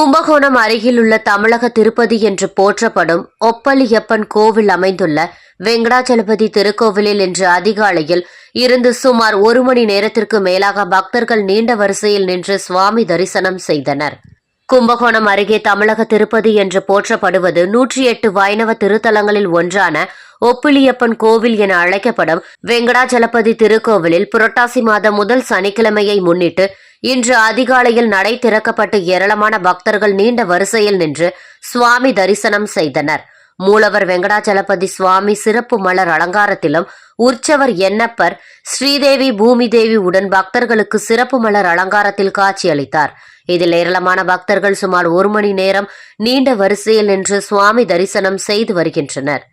கும்பகோணம் அருகிலுள்ள தமிழக திருப்பதி என்று போற்றப்படும் ஒப்பலியப்பன் கோவில் அமைந்துள்ள வெங்கடாச்சலபதி திருக்கோவிலில் இன்று அதிகாலையில் இருந்து சுமார் ஒரு மணி நேரத்திற்கு மேலாக பக்தர்கள் நீண்ட வரிசையில் நின்று சுவாமி தரிசனம் செய்தனர். கும்பகோணம் அருகே தமிழக திருப்பதி என்று போற்றப்படுவது நூற்றி எட்டு வைணவ திருத்தலங்களில் ஒன்றான ஒப்பிலியப்பன் கோவில் என அழைக்கப்படும் வெங்கடாச்சலபதி திருக்கோவிலில் புரட்டாசி மாதம் முதல் சனிக்கிழமையை முன்னிட்டு இன்று அதிகாலையில் நடை திறக்கப்பட்டு ஏராளமான பக்தர்கள் நீண்ட வரிசையில் நின்று சுவாமி தரிசனம் செய்தனர். மூலவர் வெங்கடாச்சலபதி சுவாமி சிறப்பு மலர் அலங்காரத்திலும் உற்சவர் எண்ணப்பர் ஸ்ரீதேவி பூமிதேவி உடன் பக்தர்களுக்கு சிறப்பு மலர் அலங்காரத்தில் காட்சியளித்தார். இதில் ஏராளமான பக்தர்கள் சுமார் ஒரு மணி நேரம் நீண்ட வரிசையில் நின்று சுவாமி தரிசனம் செய்து வருகின்றனர்.